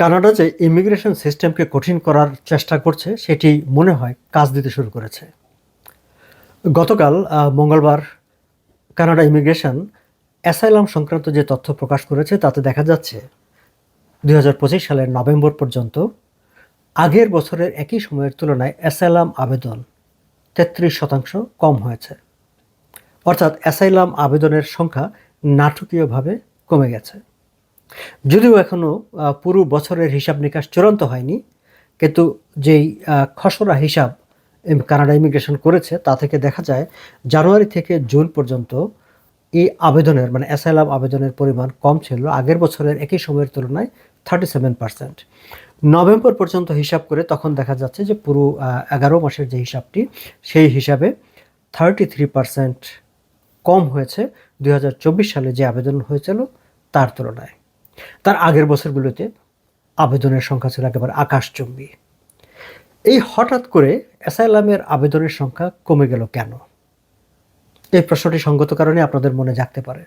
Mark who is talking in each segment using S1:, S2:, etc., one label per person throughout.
S1: Canada যে immigration সিস্টেমকে কঠিন করার চেষ্টা করছে, সেটি মনে হয় কাজ দিতে শুরু করেছে। গতকাল মঙ্গলবার কানাডা ইমিগ্রেশন অ্যাসাইলাম সংক্রান্ত যে তথ্য প্রকাশ করেছে, তাতে দেখা যাচ্ছে দু হাজার পঁচিশ সালের নভেম্বর পর্যন্ত আগের বছরের একই সময়ের তুলনায় অ্যাসাইলাম আবেদন তেত্রিশ শতাংশ কম হয়েছে। অর্থাৎ অ্যাসাইলাম আবেদনের সংখ্যা নাটকীয়ভাবে কমে গেছে। যদিও এখনও পুরো বছরের হিসাব নিকাশ চূড়ান্ত হয়নি, কিন্তু যেই খসড়া হিসাব কানাডা ইমিগ্রেশন করেছে, তা থেকে দেখা যায় জানুয়ারি থেকে জুন পর্যন্ত এই আবেদনের মানে অ্যাসাইলাম আবেদনের পরিমাণ কম ছিল। আগের বছরের একই সময়ের তুলনায় থার্টি সেভেন পার্সেন্ট। নভেম্বর পর্যন্ত হিসাব করে তখন দেখা যাচ্ছে যে পুরো এগারো মাসের যে হিসাবটি, সেই হিসাবে থার্টি থ্রি পার্সেন্ট কম হয়েছে। দু হাজার চব্বিশ সালে যে আবেদন হয়েছিল, তার তুলনায়। তার আগের বছরগুলোতে আবেদনের সংখ্যা ছিল একেবারে আকাশচুম্বী। এই হঠাৎ করে অ্যাসাইলামের আবেদনের সংখ্যা কমে গেল কেন? এই প্রশ্নটি সঙ্গত কারণে আপনাদের মনে জাগতে পারে।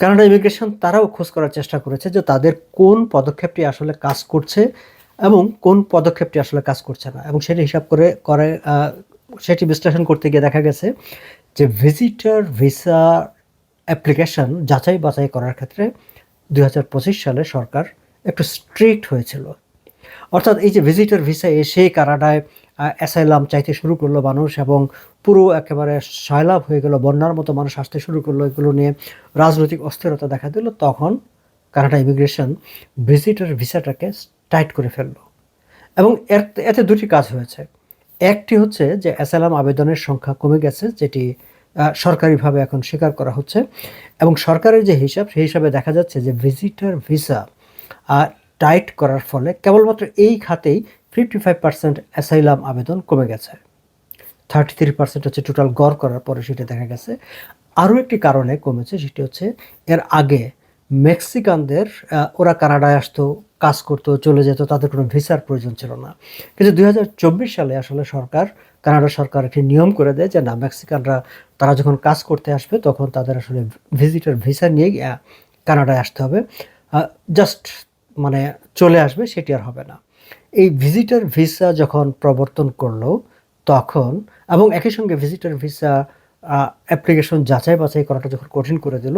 S1: কানাডা ইমিগ্রেশন তারাও খোঁজ করার চেষ্টা করেছে যে তাদের কোন পদক্ষেপটি আসলে কাজ করছে এবং কোন পদক্ষেপটি আসলে কাজ করছে না। এবং সেটি হিসাব করে করে সেটি বিশ্লেষণ করতে গিয়ে দেখা গেছে যে ভিজিটর ভিসা অ্যাপ্লিকেশন যাচাই বাছাই করার ক্ষেত্রে দুই হাজার পঁচিশ সালে সরকার একটু স্ট্রিক্ট হয়েছিল। অর্থাৎ এই যে ভিজিটর ভিসা এসে কানাডায় অ্যাসাইলাম চাইতে শুরু করল মানুষ এবং পুরো একেবারে সয়লাভ হয়ে গেল, বন্যার মতো মানুষ আসতে শুরু করল এগুলো নিয়ে রাজনৈতিক অস্থিরতা দেখা দিল, তখন কানাডা ইমিগ্রেশন ভিজিটর ভিসাটাকে টাইট করে ফেলল। এবং এর, এতে দুটি কাজ হয়েছে। একটি হচ্ছে যে অ্যাসাইলাম আবেদনের সংখ্যা কমে গেছে, যেটি সরকারিভাবে এখন স্বীকার করা হচ্ছে। এবং সরকারের যে হিসাব, সেই হিসাবে দেখা যাচ্ছে যে ভিজিটার ভিসা টাইট করার ফলে কেবলমাত্র এই খাতেই ফিফটি ফাইভ পার্সেন্ট অ্যাসাইলাম আবেদন কমে গেছে। থার্টি থ্রি পার্সেন্ট হচ্ছে টোটাল গড় করার পরে সেটা দেখা গেছে। আরও একটি কারণে কমেছে, সেটি হচ্ছে এর আগে মেক্সিকানদের ওরা কানাডায় আসতো, কাজ করতো, চলে যেত, তাদের কোনো ভিসার প্রয়োজন ছিল না। কিন্তু দু হাজার চব্বিশ সালে আসলে সরকার কানাডা সরকার একটি নিয়ম করে দেয় যে না, মেক্সিকানরা তারা যখন কাজ করতে আসবে, তখন তাদের আসলে ভিজিটার ভিসা নিয়ে কানাডায় আসতে হবে। জাস্ট মানে চলে আসবে, সেটি আর হবে না। এই ভিজিটার ভিসা যখন প্রবর্তন করল, তখন এবং একই সঙ্গে ভিজিটর ভিসা অ্যাপ্লিকেশন যাচাই বাছাই করাটা যখন কঠিন করে দিল,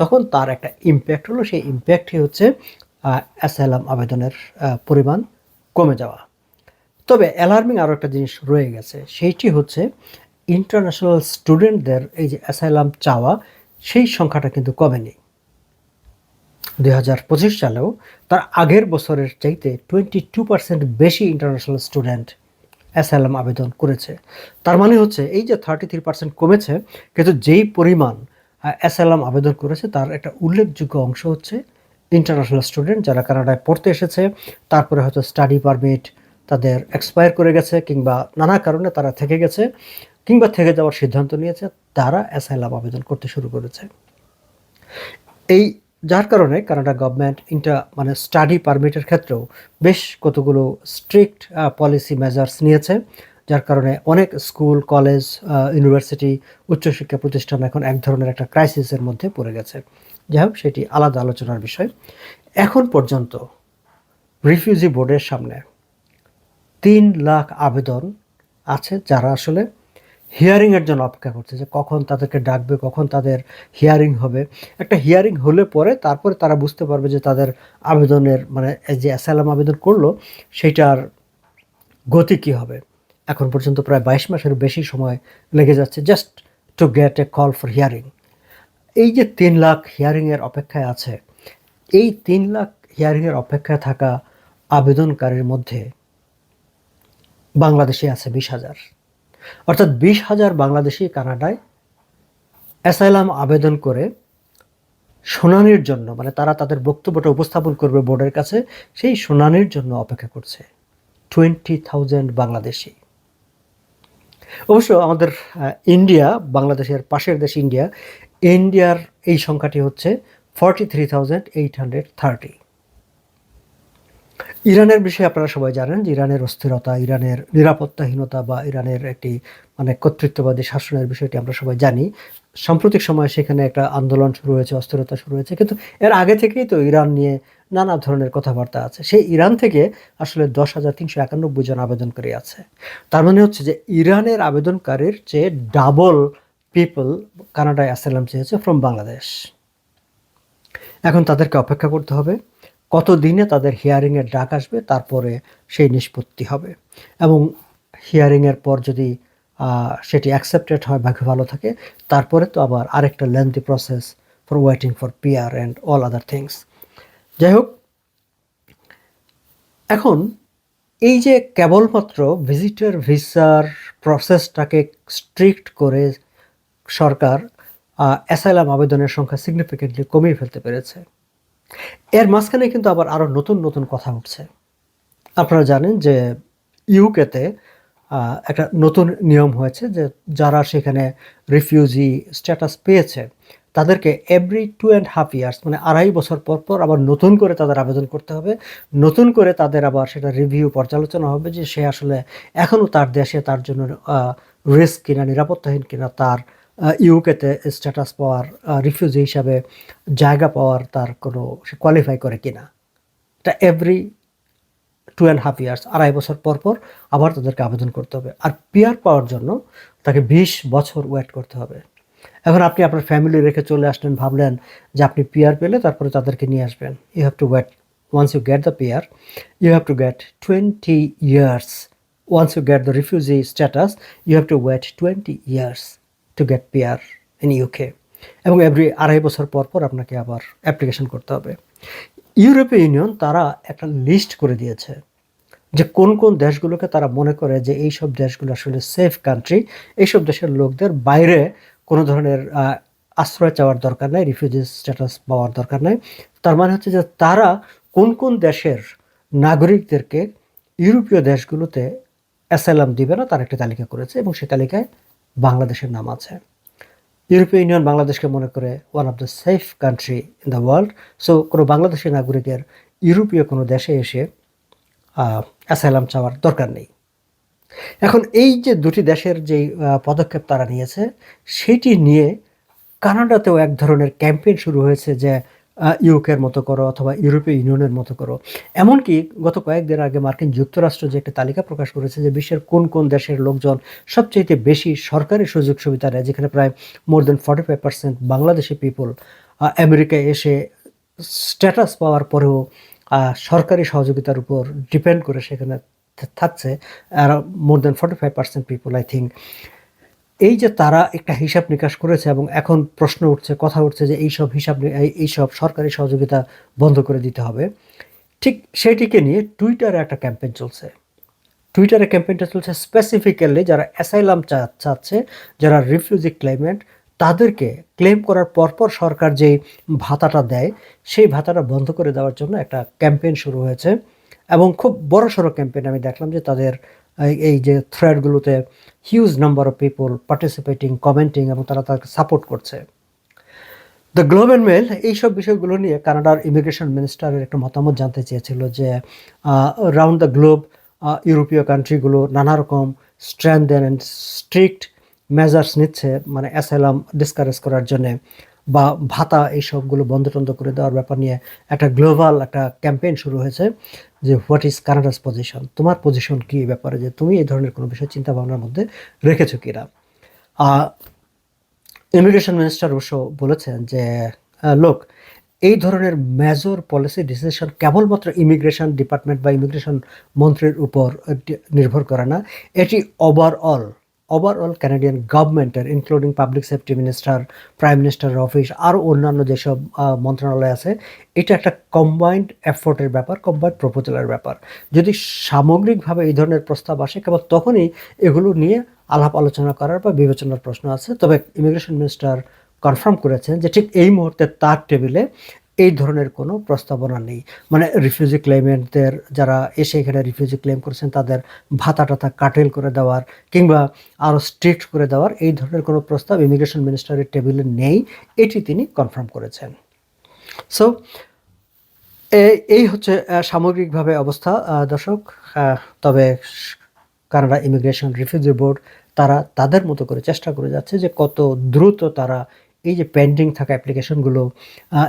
S1: তখন তার একটা ইম্প্যাক্ট হলো। সেই ইম্প্যাক্টই হচ্ছে অ্যাসাইলাম আবেদনের পরিমাণ কমে যাওয়া। তবে অ্যালার্মিং আরও একটা জিনিস রয়ে গেছে, সেইটি হচ্ছে ইন্টারন্যাশনাল স্টুডেন্টদের এই যে অ্যাসাইলাম চাওয়া, সেই সংখ্যাটা কিন্তু কমেনি। দুই হাজার পঁচিশ সালেও তার আগের বছরের চাইতে টোয়েন্টি টু পার্সেন্ট বেশি ইন্টারন্যাশনাল স্টুডেন্ট অ্যাসাইলাম আবেদন করেছে। তার মানে হচ্ছে এই যে থার্টি থ্রি পার্সেন্ট কমেছে, কিন্তু যেই পরিমাণ অ্যাসাইলাম আবেদন করেছে তার একটা উল্লেখযোগ্য অংশ হচ্ছে ইন্টারন্যাশনাল স্টুডেন্ট যারা কানাডায় পড়তে এসেছে, তারপরে হয়তো স্টাডি পারমিট তাদের এক্সপায়ার করে গেছে কিংবা নানা কারণে তারা থেকে গেছে কিংবা থেকে যাওয়ার সিদ্ধান্ত নিয়েছে, তারা অ্যাসাইলাম আবেদন করতে শুরু করেছে। এই, যার কারণে কানাডা গভর্নমেন্ট ইন্টার মানে স্টাডি পারমিটের ক্ষেত্রেও বেশ কতগুলো স্ট্রিক্ট পলিসি মেজার্স নিয়েছে, যার কারণে অনেক স্কুল কলেজ ইউনিভার্সিটি উচ্চশিক্ষা প্রতিষ্ঠান এখন এক ধরনের একটা ক্রাইসিসের মধ্যে পড়ে গেছে। যাই হোক, সেটি আলাদা আলোচনার বিষয়। এখন পর্যন্ত রিফিউজি বোর্ডের সামনে তিন লাখ আবেদন আছে যারা আসলে হিয়ারিংয়ের জন্য অপেক্ষা করছে যে কখন তাদেরকে ডাকবে, কখন তাদের হিয়ারিং হবে। একটা হিয়ারিং হলে পরে তারপরে তারা বুঝতে পারবে যে তাদের আবেদনের মানে যে অ্যাসাইলাম আবেদন করল, সেইটার গতি কী হবে। এখন পর্যন্ত প্রায় বাইশ মাসের বেশি সময় লেগে যাচ্ছে just to get a call for hearing এই যে তিন লাখ হিয়ারিংয়ের অপেক্ষায় আছে, এই তিন লাখ হিয়ারিংয়ের অপেক্ষায় থাকা আবেদনকারীর মধ্যে বাংলাদেশে আছে বিশ হাজার। অর্থাৎ বিশ হাজার বাংলাদেশি কানাডায় অ্যাসাইলাম আবেদন করে শুনানির জন্য মানে তারা তাদের বক্তব্যটা উপস্থাপন করবে বোর্ডের কাছে, সেই শুনানির জন্য অপেক্ষা করছে টোয়েন্টি থাউজেন্ড বাংলাদেশি। অবশ্য আমাদের ইন্ডিয়া, বাংলাদেশের পাশের দেশ ইন্ডিয়া, ইন্ডিয়ার এই সংখ্যাটি হচ্ছে forty three thousand eight hundred thirty ইরানের বিষয়ে আপনারা সবাই জানেন যে ইরানের অস্থিরতা, ইরানের নিরাপত্তাহীনতা বা ইরানের একটি মানে কর্তৃত্ববাদী শাসনের বিষয়টি আমরা সবাই জানি। সাম্প্রতিক সময়ে সেখানে একটা আন্দোলন শুরু হয়েছে, অস্থিরতা শুরু হয়েছে। কিন্তু এর আগে থেকেই তো ইরান নিয়ে নানা ধরনের কথাবার্তা আছে। সেই ইরান থেকে আসলে দশ হাজার তিনশো একানব্বই জন আবেদনকারী আছে। তার মানে হচ্ছে যে ইরানের আবেদনকারীর চেয়ে ডাবল পিপল কানাডায় অ্যাসাইলাম চেয়েছে ফ্রম বাংলাদেশ। এখন তাদেরকে অপেক্ষা করতে হবে। কত দিনে তাদের হিয়ারিংয়ের ডাক আসবে, তারপরে সেই নিষ্পত্তি হবে। এবং হিয়ারিংয়ের পর যদি সেটি অ্যাকসেপ্টেড হয়, ভাগ্য ভালো থাকে, তারপরে তো আবার আরেকটা lengthy process for waiting for PR and all other things যাই হোক, এখন এই যে কেবলমাত্র ভিজিটর ভিসার প্রসেসটাকে স্ট্রিক্ট করে সরকার অ্যাসাইলাম আবেদনের সংখ্যা সিগনিফিকেন্টলি কমিয়ে ফেলতে পেরেছে। এর মাঝখানে কিন্তু আবার আরও নতুন নতুন কথা উঠছে। আপনারা জানেন যে ইউকেতে একটা নতুন নিয়ম হয়েছে যে যারা সেখানে রিফিউজি স্ট্যাটাস পেয়েছে, তাদেরকে every two and half years মানে আড়াই বছর পর পর আবার নতুন করে তাদের আবেদন করতে হবে। নতুন করে তাদের আবার সেটা রিভিউ পর্যালোচনা হবে যে সে আসলে এখনও তার দেশে তার জন্য রিস্ক কিনা, নিরাপত্তাহীন কিনা তার ইউকেতে স্ট্যাটাস পাওয়ার রিফিউজি হিসাবে জায়গা পাওয়ার তার কোনো সে কোয়ালিফাই করে কি না এটা every two and half years আড়াই বছর পর পর আবার তাদেরকে আবেদন করতে হবে। আর পিয়ার পাওয়ার জন্য তাকে বিশ বছর ওয়েট করতে হবে। এখন আপনি আপনার ফ্যামিলি রেখে চলে আসলেন, ভাবলেন যে আপনি পিয়ার পেলে তারপরে তাদেরকে নিয়ে আসবেন। You have to wait once you get the PR you have to get twenty years once you get the refugee status you have to wait twenty years to get PR in UK এবং every আড়াই বছর পর পর আপনাকে আবার application করতে হবে। ইউরোপীয় ইউনিয়ন তারা একটা লিস্ট করে দিয়েছে যে কোন কোন দেশগুলোকে তারা মনে করে যে এই সব দেশগুলো আসলে সেফ কান্ট্রি এইসব দেশের লোকদের বাইরে কোনো ধরনের আশ্রয় চাওয়ার দরকার নাই রিফিউজি স্ট্যাটাস পাওয়ার দরকার নেই। তার মানে হচ্ছে যে তারা কোন কোন দেশের নাগরিকদেরকে ইউরোপীয় দেশগুলোতে অ্যাসাইলাম দিবে না, তার একটা তালিকা করেছে এবং সেই তালিকায় বাংলাদেশের নাম আছে। ইউরোপীয় ইউনিয়ন বাংলাদেশকে মনে করে one of the safe country in the world so কোনো বাংলাদেশি নাগরিকের ইউরোপীয় কোনো দেশে এসে অ্যাসাইলাম চাওয়ার দরকার নেই। এখন এই যে দুটি দেশের যে পদক্ষেপ তারা নিয়েছে, সেটি নিয়ে কানাডাতেও এক ধরনের ক্যাম্পেইন শুরু হয়েছে যে ইউকের মতো করো অথবা ইউরোপীয় ইউনিয়নের মতো করো। এমনকি গত কয়েকদিন আগে মার্কিন যুক্তরাষ্ট্র যে একটা তালিকা প্রকাশ করেছে যে বিশ্বের কোন কোন দেশের লোকজন সবচেয়ে বেশি সরকারি সুযোগ সুবিধা নেয়, যেখানে প্রায় more than forty five percent Bangladeshi people আমেরিকায় এসে স্ট্যাটাস পাওয়ার পরেও সরকারি সহযোগিতার উপর ডিপেন্ড করে সেখানে থাকছে, আর more than forty five percent people I think এই যে তারা একটা হিসাব নিকাশ করেছে এবং এখন প্রশ্ন উঠছে, কথা উঠছে যে এইসব হিসাব এইসব সরকারি সহযোগিতা বন্ধ করে দিতে হবে। ঠিক সেটিকে নিয়ে টুইটারে একটা ক্যাম্পেইন চলছে। টুইটারে ক্যাম্পেইনটা চলছে স্পেসিফিক্যালি যারা অ্যাসাইলাম চাচ্ছে, যারা রিফিউজি ক্লেমেন্ট তাদেরকে ক্লেম করার পরপর সরকার যেই ভাতাটা দেয়, সেই ভাতাটা বন্ধ করে দেওয়ার জন্য একটা ক্যাম্পেইন শুরু হয়েছে। এবং খুব বড় সড়ো ক্যাম্পেইন আমি দেখলাম যে তাদের এই- যে থ্রেডগুলোতে huge number of people participating commenting এবং তারা তাকে সাপোর্ট করছে। দ্য গ্লোব অ্যান্ড মেল এইসব বিষয়গুলো নিয়ে কানাডার ইমিগ্রেশন মিনিস্টারের একটা মতামত জানতে চেয়েছিল যে রাউন্ড দ্য গ্লোব ইউরোপীয় কান্ট্রিগুলো নানা রকম স্ট্রেন্থ অ্যান্ড স্ট্রিক্ট মেজার্স নিচ্ছে মানে অ্যাসাইলাম ডিসকারেজ করার জন্যে। বা ভাতা এই সবগুলো বন্ধ টন্ধ করে দেওয়ার ব্যাপার নিয়ে একটা গ্লোবাল একটা ক্যাম্পেইন শুরু হয়েছে যে হোয়াট ইজ কানাডাস পজিশন? তোমার পজিশন কি ব্যাপারে? যে তুমি এই ধরনের কোনো বিষয় চিন্তা ভাবনার মধ্যে রেখেছো কিনা? ইমিগ্রেশন মিনিস্টার অবশ্য বলেছেন যে লোক এই ধরনের মেজর পলিসি ডিসিশন কেবলমাত্র ইমিগ্রেশন ডিপার্টমেন্ট বা ইমিগ্রেশন মন্ত্রীর উপর নির্ভর করে না। এটি ওভারঅল ওভারঅল ক্যানাডিয়ান গভর্নমেন্টের including public safety minister prime মিনিস্টারের অফিস আরও অন্যান্য যেসব মন্ত্রণালয় আছে, এটা একটা কম্বাইন্ড এফোর্টের ব্যাপার কম্বাইন্ড প্রপোজালের ব্যাপার। যদি সামগ্রিকভাবে এই ধরনের প্রস্তাব আসে, কেবল তখনই এগুলো নিয়ে আলাপ আলোচনা করার বা বিবেচনার প্রশ্ন আছে। তবে ইমিগ্রেশন মিনিস্টার কনফার্ম করেছেন যে ঠিক এই মুহূর্তে তার টেবিলে এই ধরনের কোনো প্রস্তাবনা নেই। মানে রিফিউজি ক্লেমেন্টদের যারা এসে এখানে রিফিউজি ক্লেম করেছেন, তাদের ভাতা টাতা কাটেল করে দেওয়ার কিংবা আরও স্ট্রিক্ট করে দেওয়ার এই ধরনের কোনো প্রস্তাব ইমিগ্রেশন মিনিস্টারের টেবিলে নেই, এটি তিনি কনফার্ম করেছেন। সো এই হচ্ছে সামগ্রিকভাবে অবস্থা দর্শক। তবে কানাডা ইমিগ্রেশন রিফিউজি বোর্ড তারা তাদের মতো করে চেষ্টা করে যাচ্ছে যে কত দ্রুত তারা এই যে পেন্ডিং থাকা অ্যাপ্লিকেশনগুলো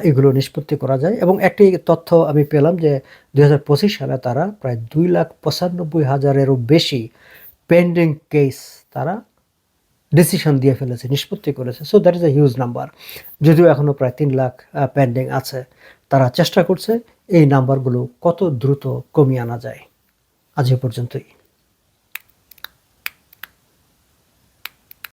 S1: এগুলো নিষ্পত্তি করা যায়। এবং একটি তথ্য আমি পেলাম যে দু হাজার পঁচিশ সালে তারা প্রায় দুই লাখ পঁচানব্বই হাজারেরও বেশি পেন্ডিং কেস তারা ডিসিশন দিয়ে ফেলেছে, নিষ্পত্তি করেছে। So that is a huge number যদিও এখনও প্রায় তিন লাখ পেন্ডিং আছে। তারা চেষ্টা করছে এই নাম্বারগুলো কত দ্রুত কমিয়ে আনা যায়। আজ এ পর্যন্তই।